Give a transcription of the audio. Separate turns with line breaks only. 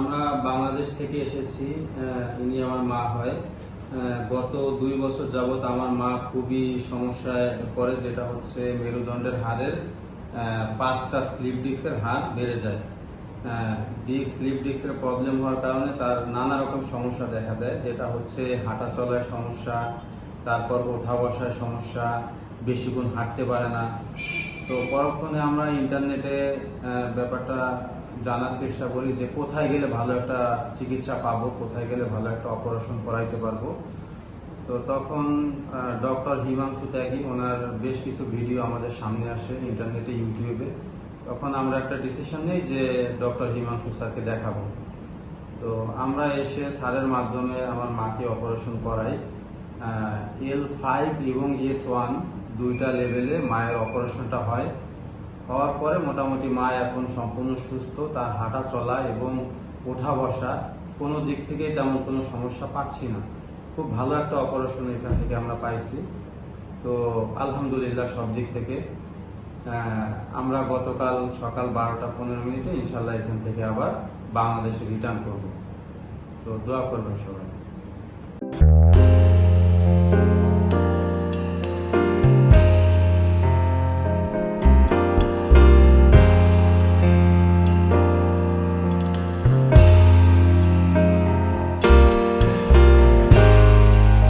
আমরা বাংলাদেশ থেকে এসেছি ইনি আমার মা হয়। গত দুই বছর যাবত আমার মা খুবই সমস্যায় পড়ে, যেটা হচ্ছে মেরুদণ্ডের হাড়ের পাঁচটা স্লিপ ডিস্কের হাড় বেড়ে যায়। ডিস্ক স্লিপ ডিস্কের প্রবলেম হওয়ার কারণে তার নানা রকম সমস্যা দেখা দেয়, যেটা হচ্ছে হাঁটা চলার সমস্যা, তারপর ওঠা বসার সমস্যা বেশিক্ষণ হাঁটতে পারে না। তো পরক্ষণে আমরা ইন্টারনেটে ব্যাপারটা জানার চেষ্টা করি যে কোথায় গেলে ভালো একটা চিকিৎসা পাবো, কোথায় গেলে ভালো একটা অপারেশন করাইতে পারব। তো তখন ডক্টর হিমাংশু ত্যাগী, ওনার বেশ কিছু ভিডিও আমাদের সামনে আসে ইন্টারনেটে ইউটিউবে তখন আমরা একটা ডিসিশন নিই যে ডক্টর হিমাংশু স্যারকে দেখাবো। তো আমরা এসে স্যারের মাধ্যমে আমার মাকে অপারেশন করাই। এল ফাইভ এবং এস ওয়ান দুইটা লেভেলে মায়ের অপারেশনটা হয়। হওয়ার পরে মোটামুটি মা এখন সম্পূর্ণ সুস্থ, তার হাঁটা চলা এবং ওঠা বসা কোনো দিক থেকেই তেমন কোনো সমস্যা পাচ্ছি না। খুব ভালো একটা অপারেশন এখান থেকে আমরা পাইছি। তো আলহামদুলিল্লাহ সব দিক থেকে আমরা গতকাল সকাল বারোটা পনেরো মিনিটে ইনশাল্লাহ এখান থেকে আবার বাংলাদেশে রিটার্ন করব। তো দোয়া করবেন সবাই।